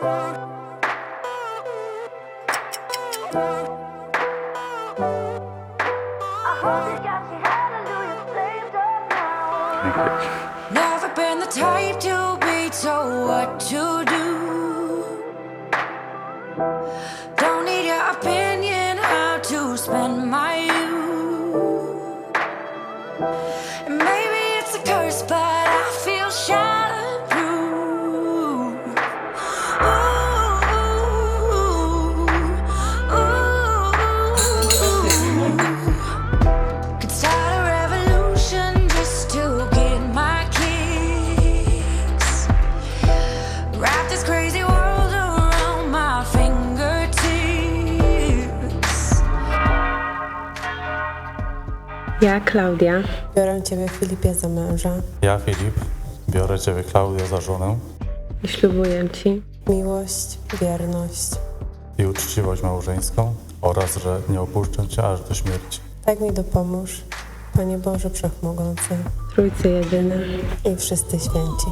Never been the type to be told what to do. Don't need your opinion how to spend my youth. Ja, Klaudia, Biorę Ciebie, Filipie, za męża, Ja, Filip, biorę Ciebie, Klaudia, za żonę i ślubuję Ci miłość, wierność. i uczciwość małżeńską oraz, że nie opuszczę Cię aż do śmierci. Tak mi dopomóż, Panie Boże Wszechmogący Trójcy Jedyny. i wszyscy święci.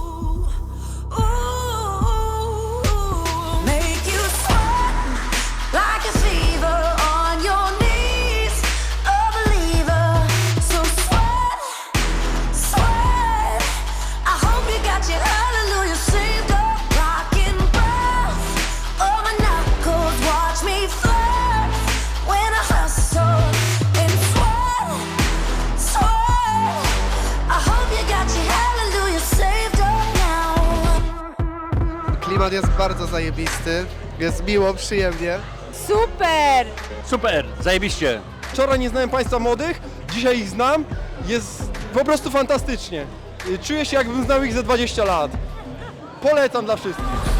Klimat jest bardzo zajebisty, jest miło, przyjemnie. Super! Super, zajebiście. Wczoraj nie znałem Państwa młodych, dzisiaj ich znam, jest po prostu fantastycznie. Czuję się jakbym znał ich ze 20 lat. Polecam dla wszystkich.